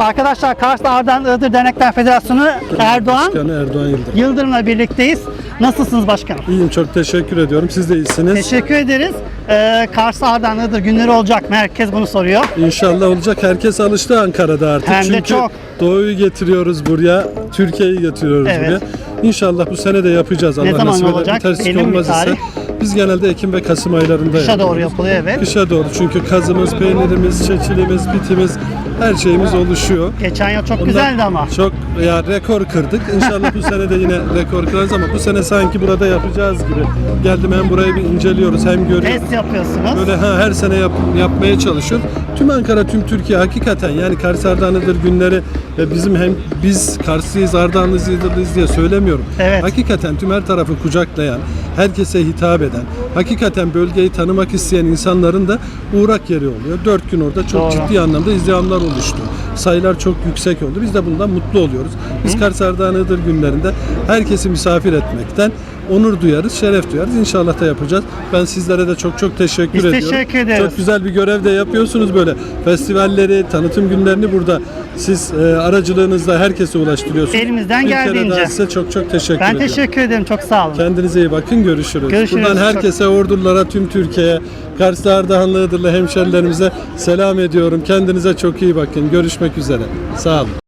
Arkadaşlar Kars Ardahan Iğdır Dernekler Federasyonu Erdoğan Başkanı Erdoğan Yıldırım. Yıldırım'la birlikteyiz. Nasılsınız başkanım? İyiyim çok teşekkür ediyorum. Siz de iyisiniz. Teşekkür ederiz. Ee, Kars Ardahan Iğdır günleri olacak mı? Herkes bunu soruyor. İnşallah olacak. Herkes alıştı Ankara'da artık. Hem de Çünkü çok. Doğu'yu getiriyoruz buraya. Türkiye'yi getiriyoruz Evet. buraya. İnşallah bu sene de yapacağız. Allah zaman nasip eder. olacak? Bir terslik Belli mi bir olmaz ise. tarih? Biz genelde Ekim ve Kasım aylarında Kışa doğru yapıyoruz. yapılıyor evet. Kışa doğru çünkü kazımız, peynirimiz, çeçilimiz, bitimiz her şeyimiz oluşuyor. Geçen yıl çok Ondan güzeldi ama. Çok ya rekor kırdık. İnşallah bu sene de yine rekor kırarız ama bu sene sanki burada yapacağız gibi. Geldim hem burayı bir inceliyoruz hem görüyoruz. Test yapıyorsunuz. Böyle ha, her sene yap- yapmaya çalışıyor. Tüm Ankara, tüm Türkiye hakikaten yani Kars Ardahanlıdır günleri ve bizim hem biz Karslıyız, Ardahanlıyız, diye söylemiyorum. Evet. Hakikaten tüm her tarafı kucaklayan, herkese hitap eden, hakikaten bölgeyi tanımak isteyen insanların da uğrak yeri oluyor. Dört gün orada çok Doğru. ciddi anlamda izdihamlar oluştu. Sayılar çok yüksek oldu. Biz de bundan mutlu oluyoruz. Biz Kars Ardahan Iğdır günlerinde herkesi misafir etmekten onur duyarız, şeref duyarız. İnşallah da yapacağız. Ben sizlere de çok çok teşekkür Biz ediyorum. teşekkür ederiz. Çok güzel bir görev de yapıyorsunuz böyle. Festivalleri, tanıtım günlerini burada siz e, aracılığınızla herkese ulaştırıyorsunuz. Elimizden Bir kere geldiğince. daha size çok çok teşekkür Ben ediyorum. teşekkür ederim. Çok sağ olun. Kendinize iyi bakın. Görüşürüz. Görüşürüz. Buradan Çok- herkese, ordulara, tüm Türkiye'ye, Kars'ta Ardahanlı Iğdırlı hemşerilerimize selam ediyorum. Kendinize çok iyi bakın. Görüşmek üzere. Sağ olun.